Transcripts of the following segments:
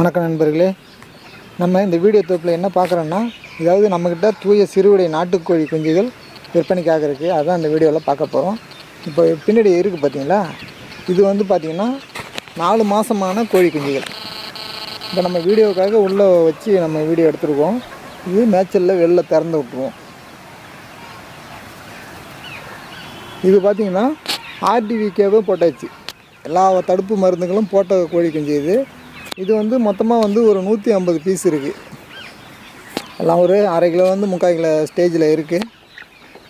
வணக்கம் நண்பர்களே. நம்ம இந்த வீடியோ தொகுப்பில் என்ன பார்க்குறோன்னா இதாவது நம்மக்கிட்ட தூய சிறுவிடை நாட்டுக்கோழி குஞ்சுகள் விற்பனைக்காக இருக்குது அதான் இந்த வீடியோவில் பார்க்க போகிறோம் இப்போ பின்னாடி இருக்குது பார்த்தீங்களா இது வந்து பார்த்திங்கன்னா நாலு மாதமான கோழி குஞ்சுகள். இப்போ நம்ம வீடியோவுக்காக உள்ளே வச்சு நம்ம வீடியோ எடுத்துருக்கோம். இது மேய்ச்சலில் வெளில திறந்து விட்ருவோம் இது பார்த்திங்கன்னா ஆர்டிவிகேவே போட்டாச்சு. எல்லா தடுப்பு மருந்துகளும் போட்ட கோழி குஞ்சு இது. இது வந்து மொத்தமாக வந்து ஒரு நூற்றி ஐம்பது பீஸ் இருக்குது எல்லாம் ஒரு அரை கிலோ வந்து முக்கால் கிலோ ஸ்டேஜில் இருக்குது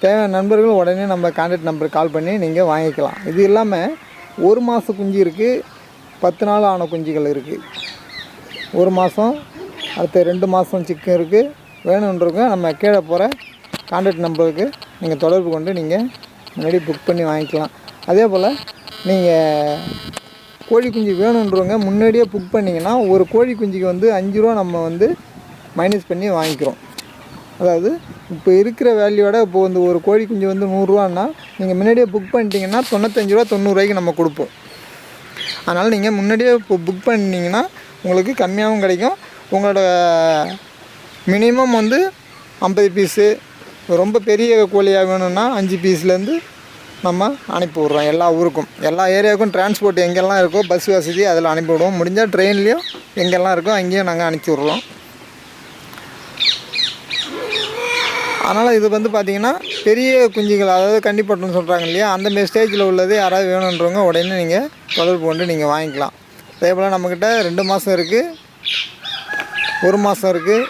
தேவையான நண்பர்கள் உடனே நம்ம கான்டாக்ட் நம்பருக்கு கால் பண்ணி நீங்கள் வாங்கிக்கலாம். இது இல்லாமல் ஒரு மாத குஞ்சு இருக்குது பத்து நாள் ஆன குஞ்சுகள் இருக்குது ஒரு மாதம் அடுத்த ரெண்டு மாதம் சிக்கன் இருக்குது வேணுன்றவங்க நம்ம கீழே போகிற கான்டாக்ட் நம்பருக்கு நீங்கள் தொடர்பு கொண்டு நீங்கள் முன்னாடி புக் பண்ணி வாங்கிக்கலாம். அதே போல் நீங்கள் கோழி குஞ்சு வேணுன்றவங்க முன்னாடியே புக் பண்ணிங்கன்னா ஒரு கோழி குஞ்சுக்கு வந்து அஞ்சு ரூபா நம்ம வந்து மைனஸ் பண்ணி வாங்கிக்கிறோம். அதாவது இப்போ இருக்கிற வேல்யூவோட இப்போ வந்து ஒரு கோழி குஞ்சு வந்து நூறுரூவான்னா நீங்கள் முன்னாடியே புக் பண்ணிட்டீங்கன்னா தொண்ணூத்தஞ்சு ரூபா தொண்ணூறுரூவாய்க்கு நம்ம கொடுப்போம். அதனால் நீங்கள் முன்னாடியே இப்போ புக் பண்ணிங்கன்னா உங்களுக்கு கம்மியாகவும் கிடைக்கும். உங்களோட மினிமம் வந்து ஐம்பது பீஸு ரொம்ப பெரிய கோழியாக வேணும்னா அஞ்சு பீஸ்லேருந்து நம்ம அனுப்பி விட்றோம் எல்லா ஊருக்கும். எல்லா ஏரியாவுக்கும் டிரான்ஸ்போர்ட் எங்கெல்லாம் இருக்கோ பஸ் வசதி அதில் அனுப்பி விடுவோம். முடிஞ்சால் ட்ரெயின்லேயும் எங்கெல்லாம் இருக்கோ அங்கேயும் நாங்கள் அனுப்பிச்சி விட்றோம். அதனால் இது வந்து பார்த்திங்கன்னா பெரிய குஞ்சுகள் அதாவது கண்டிப்பட்டுன்னு சொல்கிறாங்க இல்லையா அந்த மாரி ஸ்டேஜில் உள்ளது யாராவது வேணுன்றவங்க உடனே நீங்கள் தொடர்பு கொண்டு நீங்கள் வாங்கிக்கலாம். அதே போல் நம்மக்கிட்ட ரெண்டு மாதம் இருக்குது ஒரு மாதம் இருக்குது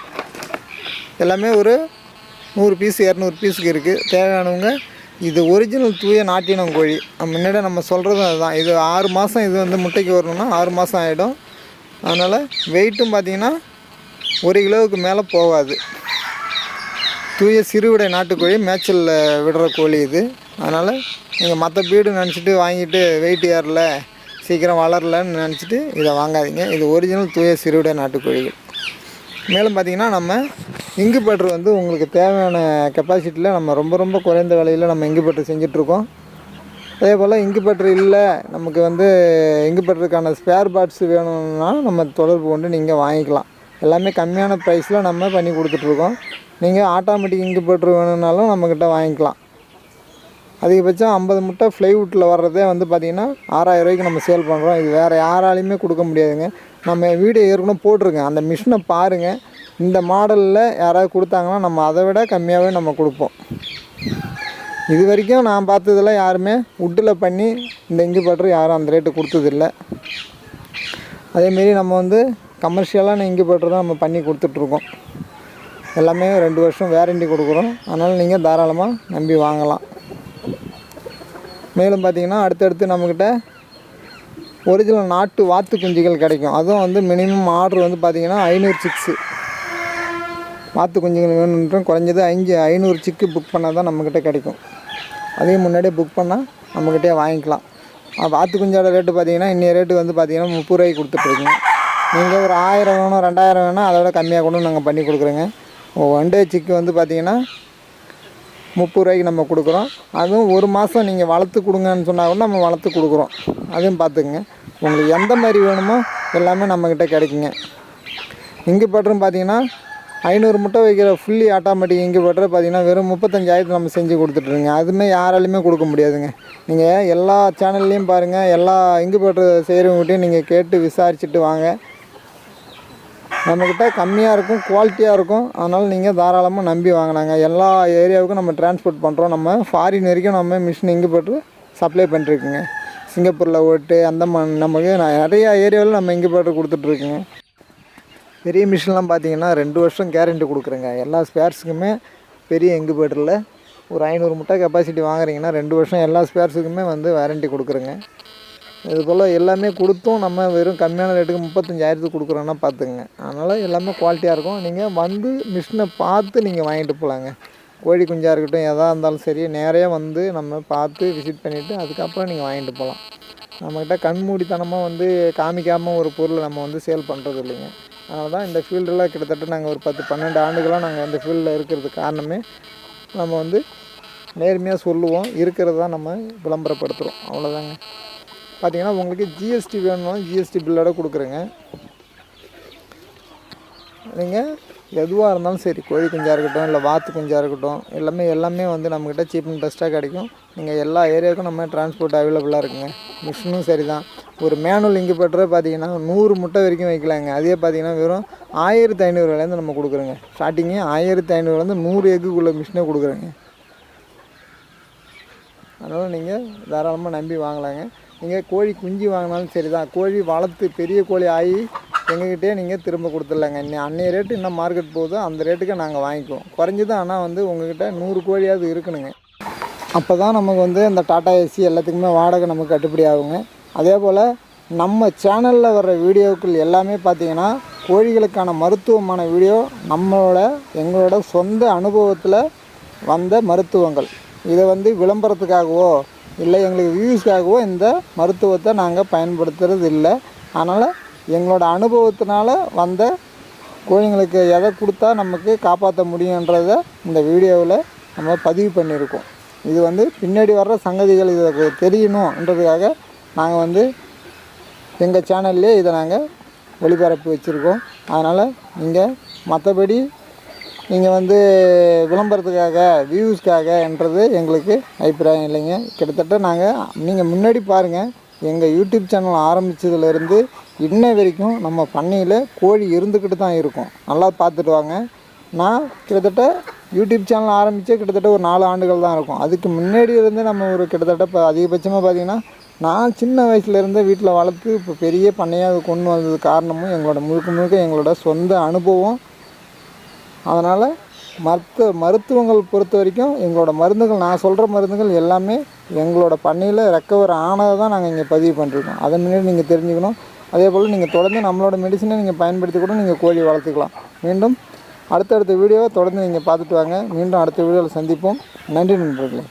எல்லாமே ஒரு நூறு பீஸ் இரநூறு பீஸுக்கு இருக்குது தேவையானவங்க இது ஒரிஜினல் தூய நாட்டினம் கோழி. முன்னாடி நம்ம சொல்கிறதும் அதுதான். இது ஆறு மாதம் இது வந்து முட்டைக்கு வரணும்னா ஆறு மாதம் ஆகிடும் அதனால் வெயிட்டும் பார்த்திங்கன்னா ஒரு கிலோவுக்கு மேலே போகாது. தூய சிறுவிடை நாட்டுக்கோழி மேய்ச்சலில் விடுற கோழி இது. அதனால் நீங்கள் மற்ற பீடு நினச்சிட்டு வாங்கிட்டு வெயிட் ஏறல சீக்கிரம் வளரலன்னு நினச்சிட்டு இதை வாங்காதீங்க. இது ஒரிஜினல் தூய சிறுவிடை நாட்டுக்கோழிகள். மேலும் பார்த்திங்கன்னா நம்ம இங்கு பட்ரு வந்து உங்களுக்கு தேவையான கெப்பாசிட்டியில் நம்ம ரொம்ப ரொம்ப குறைந்த விலையில் நம்ம இங்கு பட்ரு செஞ்சிட்ருக்கோம். அதே போல் இங்கு பட்ரு இல்லை நமக்கு வந்து இங்கு பட்ருக்கான ஸ்பேர் பார்ட்ஸ் வேணும்னா நம்ம தொடர்பு கொண்டு நீங்கள் வாங்கிக்கலாம். எல்லாமே கம்மியான ப்ரைஸில் நம்ம பண்ணி கொடுத்துட்ருக்கோம். நீங்கள் ஆட்டோமேட்டிக் இங்கு பட்ரு வேணும்னாலும் நம்மக்கிட்ட வாங்கிக்கலாம். அதிகபட்சம் ஐம்பது முட்டை ஃப்ளைவுட்டில் வர்றதே வந்து பார்த்திங்கன்னா ஆறாயிரம் ரூபாய்க்கு நம்ம சேல் பண்ணுறோம் இது வேறு யாராலையுமே கொடுக்க முடியாதுங்க. நம்ம வீடியோ ஏற்கனவே போட்டிருக்கேன். அந்த மிஷினை பாருங்கள் இந்த மாடலில் யாராவது கொடுத்தாங்கன்னா நம்ம அதை விட கம்மியாகவே நம்ம கொடுப்போம். இது வரைக்கும் நான் பார்த்ததில் யாருமே வுட்டில் பண்ணி இந்த இங்கு பட்டர் யாரும் அந்த ரேட்டு கொடுத்ததில்ல. அதேமாரி நம்ம வந்து கமர்ஷியலான இங்கு பட்டர் தான் நம்ம பண்ணி கொடுத்துட்ருக்கோம். எல்லாமே ரெண்டு வருஷம் வேரண்டி கொடுக்குறோம். அதனால் நீங்கள் தாராளமாக நம்பி வாங்கலாம். மேலும் பார்த்திங்கன்னா அடுத்தடுத்து நம்மக்கிட்ட ஒரிஜினல் நாட்டு வாத்து குஞ்சுகள் கிடைக்கும். அதுவும் வந்து மினிமம் ஆர்டர் வந்து பார்த்திங்கன்னா ஐநூறு சிக்ஸு வாத்து குஞ்சுகள் வேணுன்றும் குறைஞ்சது அஞ்சு ஐநூறு சிக்கு புக் பண்ணால் தான் நம்மக்கிட்ட கிடைக்கும். அதையும் முன்னாடியே புக் பண்ணால் நம்மக்கிட்டே வாங்கிக்கலாம். வாத்து குஞ்சோட ரேட்டு பார்த்தீங்கன்னா இன்றைய ரேட்டு வந்து பார்த்தீங்கன்னா முப்பது ரூபாய்க்கு கொடுத்துட்ருக்கோங்க. நீங்கள் ஒரு ஆயிரம் வேணும் ரெண்டாயிரம் வேணும் அதோட கம்மியாக கூட நாங்கள் பண்ணி கொடுக்குறோங்க. ஒன் டே சிக்கு வந்து பார்த்தீங்கன்னா முப்பது ரூபாய்க்கு நம்ம கொடுக்குறோம். அதுவும் ஒரு மாதம் நீங்கள் வளர்த்து கொடுங்கன்னு சொன்னால் கூட நம்ம வளர்த்து கொடுக்குறோம். அதையும் பார்த்துக்குங்க. உங்களுக்கு எந்த மாதிரி வேணுமோ எல்லாமே நம்மக்கிட்ட கிடைக்குங்க. இங்கே பட்டரும் பார்த்தீங்கன்னா ஐநூறு முட்டை வைக்கிற ஃபுல்லி ஆட்டோமேட்டிக் இங்கே பட்டர் பார்த்தீங்கன்னா வெறும் முப்பத்தஞ்சாயிரத்து நம்ம செஞ்சு கொடுத்துட்ருங்க அதுவுமே யாராலையுமே கொடுக்க முடியாதுங்க. நீங்கள் எல்லா சேனல்லையும் பாருங்கள் எல்லா இங்கு பட்டர் செய்கிறவங்ககிட்டையும் நீங்கள் கேட்டு விசாரிச்சுட்டு வாங்க. நம்மக்கிட்ட கம்மியாக இருக்கும் குவாலிட்டியாக இருக்கும். அதனால் நீங்கள் தாராளமாக நம்பி வாங்கினாங்க. எல்லா ஏரியாவுக்கும் நம்ம டிரான்ஸ்போர்ட் பண்ணுறோம் நம்ம ஃபாரின் வரைக்கும் நம்ம மிஷின் இங்கு போட்டு சப்ளை பண்ணிருக்குங்க சிங்கப்பூரில் ஓட்டு அந்த நமக்கு நிறையா ஏரியாவில் நம்ம இங்கு போட்டு கொடுத்துட்ருக்குங்க பெரிய மிஷின்லாம் பார்த்தீங்கன்னா ரெண்டு வருஷம் கேரண்டி கொடுக்குறேங்க. எல்லா ஸ்பேர்ஸுக்குமே பெரிய எங்கு இங்குபேட்டரில் ஒரு ஐநூறு முட்டை கெப்பாசிட்டி வாங்குறீங்கன்னா ரெண்டு வருஷம் எல்லா ஸ்பேர்ஸுக்குமே வந்து வாரண்ட்டி கொடுக்குறேங்க. இது போல் எல்லாமே கொடுத்தும் நம்ம வெறும் கம்மியான ரேட்டுக்கு முப்பத்தஞ்சாயிரத்துக்கு கொடுக்குறோன்னா பார்த்துங்க அதனால் எல்லாமே குவாலிட்டியாக இருக்கும். நீங்கள் வந்து மிஷினை பார்த்து நீங்கள் வாங்கிட்டு போகலாங்க கோழி குஞ்சாக இருக்கட்டும் எதாக இருந்தாலும் சரி நேரே வந்து நம்ம பார்த்து விசிட் பண்ணிவிட்டு அதுக்கப்புறம் நீங்கள் வாங்கிட்டு போகலாம். நம்மக்கிட்ட கண்மூடித்தனமாக வந்து காமிக்காமல் ஒரு பொருளை நம்ம வந்து சேல் பண்ணுறது இல்லைங்க. அதனால தான் இந்த ஃபீல்டில் கிட்டத்தட்ட நாங்கள் ஒரு பத்து பன்னெண்டு ஆண்டுகளாக நாங்கள் இந்த ஃபீல்டில் இருக்கிறதுக்கு காரணமே நம்ம வந்து நேர்மையாக சொல்லுவோம் இருக்கிறது தான் நம்ம விளம்பரப்படுத்துகிறோம் அவ்வளோதாங்க பார்த்தீங்கன்னா உங்களுக்கு ஜிஎஸ்டி வேணும்னாலும் ஜிஎஸ்டி பில்லோட கொடுக்குறேங்க. நீங்கள் எதுவாக இருந்தாலும் சரி கோழி குஞ்சாக இருக்கட்டும் இல்லை வாத்து குஞ்சாக இருக்கட்டும் எல்லாமே எல்லாமே வந்து நம்மக்கிட்ட சீப் அண்ட் பெஸ்ட்டாக கிடைக்கும். நீங்கள் எல்லா ஏரியாவுக்கும் நம்ம டிரான்ஸ்போர்ட் அவைலபிளாக இருக்குங்க. மிஷினும் சரி தான் ஒரு மேனுவல் இங்கே பெற்ற பார்த்தீங்கன்னா நூறு முட்டை வரைக்கும் வைக்கலாங்க. அதே பார்த்தீங்கன்னா வெறும் ஆயிரத்தி ஐநூறுலேருந்து நம்ம கொடுக்குறோங்க. ஸ்டார்டிங்கே ஆயிரத்தி ஐநூறுலேருந்து நூறு எக்குக்குள்ள மிஷினே கொடுக்குறோங்க. அதனால் நீங்கள் தாராளமாக நம்பி வாங்கலாங்க. நீங்கள் கோழி குஞ்சு வாங்கினாலும் சரி தான் கோழி வளர்த்து பெரிய கோழி ஆகி எங்ககிட்டயே நீங்கள் திரும்ப கொடுத்துடலாங்க. இன்னும் அன்றைய ரேட்டு என்ன மார்க்கெட் போகுதோ அந்த ரேட்டுக்கு நாங்கள் வாங்கிக்குவோம். குறைஞ்சது ஆனால் வந்து உங்ககிட்ட நூறு கோழியாவது இருக்கணுங்க. அப்போ தான் நமக்கு வந்து இந்த டாடா ஏசி எல்லாத்துக்குமே வாடகை நமக்கு கட்டுப்படி ஆகுங்க. அதே போல் நம்ம சேனலில் வர்ற வீடியோக்கள் எல்லாமே பார்த்தீங்கன்னா கோழிகளுக்கான மருத்துவமான வீடியோ நம்மளோட எங்களோட சொந்த அனுபவத்தில் வந்த மருத்துவங்கள். இதை வந்து விளம்பரத்துக்காகவோ இல்லை எங்களுக்கு வியூஸ்க்காகவோ இந்த மருத்துவத்தை நாங்கள் பயன்படுத்துறது இல்லை அதனால் எங்களோட அனுபவத்தினால வந்த கோழிங்களுக்கு எதை கொடுத்தா நமக்கு காப்பாற்ற முடியுன்றத இந்த வீடியோவில் நம்ம பதிவு பண்ணியிருக்கோம். இது வந்து பின்னாடி வர்ற சங்கதிகள் இதை தெரியணுன்றதுக்காக நாங்கள் வந்து எங்கள் சேனல்லே இதை நாங்கள் ஒளிபரப்பி வச்சுருக்கோம். அதனால் நீங்கள் மற்றபடி நீங்கள் வந்து விளம்பரத்துக்காக வியூஸ்க்காகன்றது எங்களுக்கு அபிப்பிராயம் இல்லைங்க. கிட்டத்தட்ட நாங்கள் நீங்கள் முன்னாடி பாருங்கள் எங்கள் யூடியூப் சேனல் ஆரம்பித்ததுலேருந்து இன்ன வரைக்கும் நம்ம பண்ணையில் கோழி இருந்துக்கிட்டு தான் இருக்கும். நல்லா பார்த்துட்டு வாங்க. நான் கிட்டத்தட்ட யூடியூப் சேனல் ஆரம்பித்தே கிட்டத்தட்ட ஒரு நாலு ஆண்டுகள் தான் இருக்கும். அதுக்கு முன்னாடி இருந்து நம்ம ஒரு கிட்டத்தட்ட இப்போ அதிகபட்சமாக பார்த்தீங்கன்னா நான் சின்ன வயசுலேருந்தே வீட்டில் வளர்த்து இப்போ பெரிய பண்ணையாக கொண்டு வந்தது காரணமும் எங்களோட முழுக்க முழுக்க எங்களோட சொந்த அனுபவம். அதனால் மற்ற மருத்துவங்கள் பொறுத்த வரைக்கும் எங்களோட மருந்துகள் நான் சொல்கிற மருந்துகள் எல்லாமே எங்களோட பண்ணையில் ரெக்கவர் ஆனதை தான் நாங்கள் இங்கே பதிவு பண்ணிருக்கோம். அதை முன்னாடி நீங்கள் தெரிஞ்சுக்கணும். அதே போல் நீங்கள் தொடர்ந்து நம்மளோட மெடிசனை நீங்கள் பயன்படுத்தி கூட நீங்கள் கோழி வளர்த்துக்கலாம். மீண்டும் அடுத்தடுத்த வீடியோவை தொடர்ந்து நீங்கள் பார்த்துட்டு வாங்க. மீண்டும் அடுத்த வீடியோவில் சந்திப்போம். நன்றி நண்பர்களே.